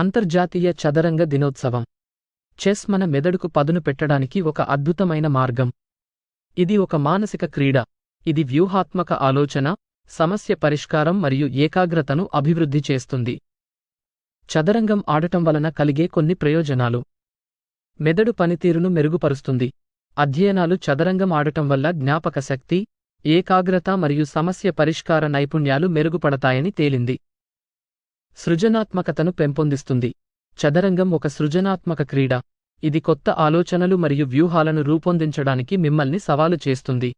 అంతర్జాతీయ చదరంగ దినోత్సవం. చెస్ మన మెదడుకు పదును పెట్టడానికి ఒక అద్భుతమైన మార్గం. ఇది ఒక మానసిక క్రీడ. ఇది వ్యూహాత్మక ఆలోచన సమస్య పరిష్కారం మరియు ఏకాగ్రతను అభివృద్ధి చేస్తుంది. చదరంగం ఆడటం వలన కలిగే కొన్ని ప్రయోజనాలు. మెదడు పనితీరును మెరుగుపరుస్తుంది. అధ్యయనాలు చదరంగం ఆడటం వల్ల జ్ఞాపక శక్తి ఏకాగ్రత మరియు సమస్య పరిష్కార నైపుణ్యాలు మెరుగుపడతాయని తేలింది. సృజనాత్మకతను పెంపొందిస్తుంది. చదరంగం ఒక సృజనాత్మక క్రీడ. ఇది కొత్త ఆలోచనలు మరియు వ్యూహాలను రూపొందించడానికి మిమ్మల్ని సవాలు చేస్తుంది.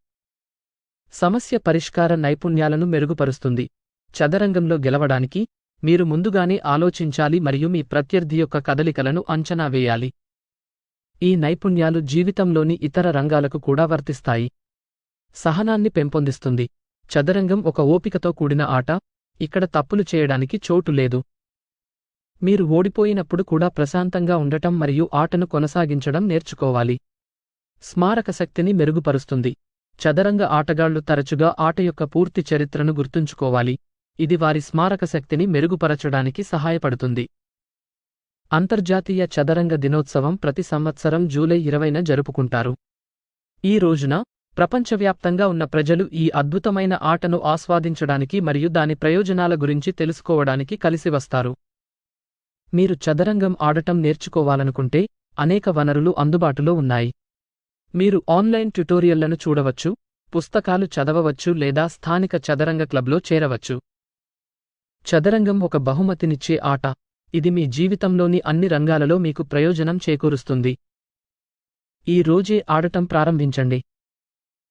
సమస్య పరిష్కార నైపుణ్యాలను మెరుగుపరుస్తుంది. చదరంగంలో గెలవడానికి మీరు ముందుగానే ఆలోచించాలి మరియు మీ ప్రత్యర్థి యొక్క కదలికలను అంచనా వేయాలి. ఈ నైపుణ్యాలు జీవితంలోని ఇతర రంగాలకు కూడా వర్తిస్తాయి. సహనాన్ని పెంపొందిస్తుంది. చదరంగం ఒక ఓపికతో కూడిన ఆట ఇక్కడ తప్పులు చేయడానికి చోటు లేదు. మీరు ఓడిపోయినప్పుడు కూడా ప్రశాంతంగా ఉండటం మరియు ఆటను కొనసాగించడం నేర్చుకోవాలి. స్మారక శక్తిని మెరుగుపరుస్తుంది. చదరంగ ఆటగాళ్ళు తరచుగా ఆట యొక్క పూర్తి చరిత్రను గుర్తుంచుకోవాలి. ఇది వారి స్మారక శక్తిని మెరుగుపరచడానికి సహాయపడుతుంది. అంతర్జాతీయ చదరంగ దినోత్సవం ప్రతి సంవత్సరం జూలై ఇరవైన జరుపుకుంటారు. ఈ రోజున ప్రపంచవ్యాప్తంగా ఉన్న ప్రజలు ఈ అద్భుతమైన ఆటను ఆస్వాదించడానికి మరియు దాని ప్రయోజనాల గురించి తెలుసుకోవడానికి కలిసి వస్తారు. మీరు చదరంగం ఆడటం నేర్చుకోవాలనుకుంటే అనేక వనరులు అందుబాటులో ఉన్నాయి. మీరు ఆన్లైన్ ట్యుటోరియల్లను చూడవచ్చు పుస్తకాలు చదవవచ్చు లేదా స్థానిక చదరంగ క్లబ్లో చేరవచ్చు. చదరంగం ఒక బహుమతినిచ్చే ఆట. ఇది మీ జీవితంలోని అన్ని రంగాలలో మీకు ప్రయోజనం చేకూరుస్తుంది. ఈ రోజే ఆడటం ప్రారంభించండి.